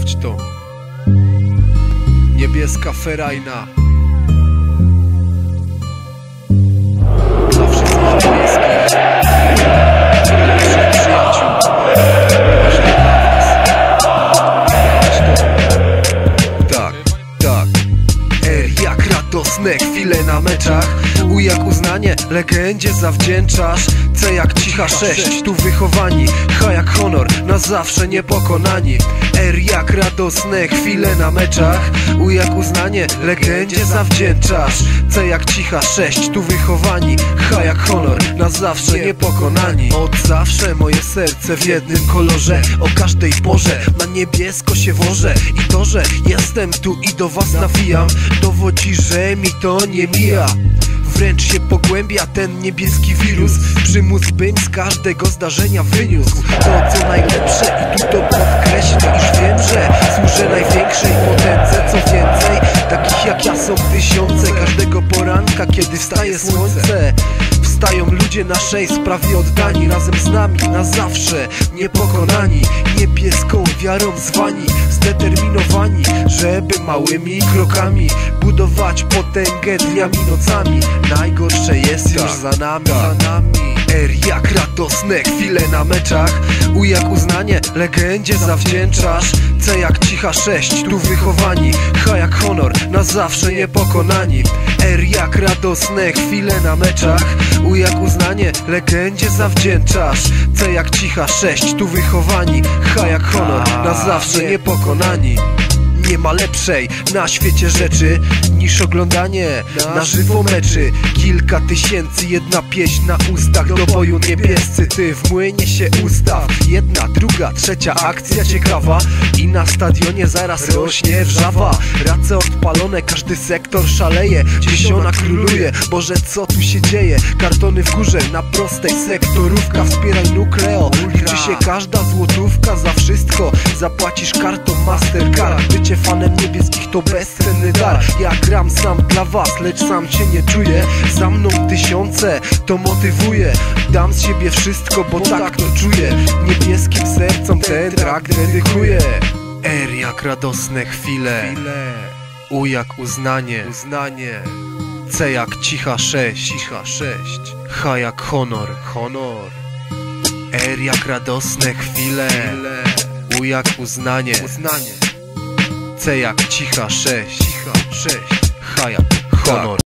Sprawdź to. Niebieska ferajna. Radosne chwile na meczach. U jak uznanie legendzie zawdzięczasz. C jak cicha sześć, tu wychowani. H jak honor, na zawsze niepokonani. R jak radosne chwile na meczach. U jak uznanie legendzie zawdzięczasz. C jak cicha sześć, tu wychowani. H jak honor, na zawsze niepokonani. Od zawsze moje serce w jednym kolorze. O każdej porze na niebiesko się wożę I to, że jestem tu i do was nawijam. Dowodzi, że mi to nie mija. Wręcz się pogłębia ten niebieski wirus. Przymus bym z każdego zdarzenia wyniósł. To co najlepsze i tu to podkreślę Iż wiem, że służę największej potędze Co więcej, takich jak ja są tysiące. Każdego poranka, kiedy wstaje słońce Wstają ludzie naszej sprawie oddani Razem z nami na zawsze niepokonani Niebieską wiarą zwani Zdeterminowani, żeby małymi krokami Budować potęgę dniami, nocami. Najgorsze jest już za nami, za nami. R jak radosne chwile na meczach. U jak uznanie legendzie zawdzięczasz. C jak cicha sześć, tu wychowani. H jak honor, na zawsze niepokonani R jak radosne chwile na meczach. U jak uznanie legendzie zawdzięczasz. C jak cicha sześć, tu wychowani. H jak honor, na zawsze niepokonani nie ma lepszej na świecie rzeczy niż oglądanie na żywo meczy. Kilka tysięcy, jedna pieśń na ustach Do boju niebiescy, ty w młynie się ustaw. Jedna, druga, trzecia akcja ciekawa. I na stadionie zaraz rośnie wrzawa. Race odpalone, każdy sektor szaleje. Dziesiona króluje, Boże co tu się dzieje? Kartony w górze, na prostej sektorówka. Wspieraj nukleo, liczy się każda złotówka Za wszystko. Zapłacisz kartą Mastercard. Bycie fanem niebieskich to bezcenny dar Ja gram sam dla was, lecz sam się nie czuję. Za mną tysiące, to motywuje. Dam z siebie wszystko, bo tak to czuję. Niebieskim sercom ten track dedykuję. R jak radosne chwile. U jak uznanie. Uznanie. C jak cicha sześć. Cicha sześć. H jak honor. Honor. R jak radosne chwile. U jak uznanie. Uznanie C jak cicha sześć. Cicha sześć. H jak honor